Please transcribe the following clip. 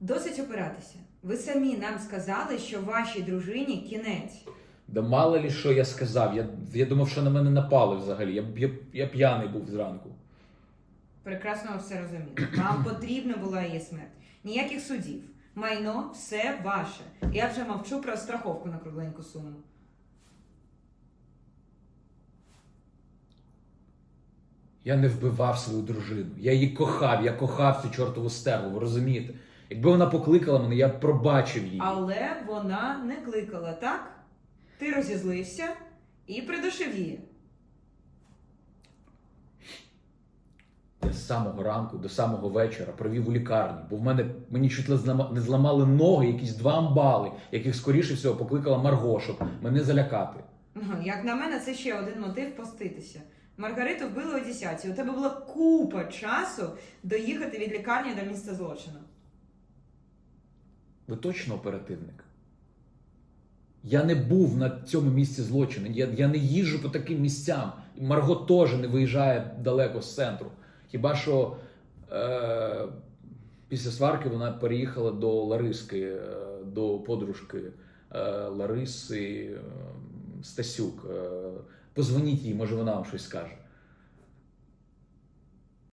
Досить опиратися. Ви самі нам сказали, що вашій дружині кінець. Да мало лі що я сказав. Я, я думав, що на мене напали взагалі. Я, я, я п'яний був зранку. Прекрасно все розумію. Вам потрібна була її смерть. Ніяких судів. Майно все ваше. Я вже мовчу про страховку на кругленьку суму. Я не вбивав свою дружину. Я її кохав, я кохав цю чортову стерлу, ви розумієте? Якби вона покликала мене, я б пробачив її. Але вона не кликала, так? Ти розізлився і придушив її. Я з самого ранку до самого вечора провів у лікарні, бо в мене мені чуть не зламали ноги, якісь два амбали, яких скоріше всього покликала Марго, щоб мене залякати. Ну, Як на мене, це ще один мотив поститися. Маргариту вбили о 10 У тебе була купа часу доїхати від лікарні до місця злочину. Ви точно оперативник? Я не був на цьому місці злочину. Я, я не їжджу по таким місцям. Марго теж не виїжджає далеко з центру. Хіба що е, після сварки вона переїхала до Лариски, е, до подружки е, Лариси е, Стасюк. Е, позвоніть їй, може вона вам щось скаже.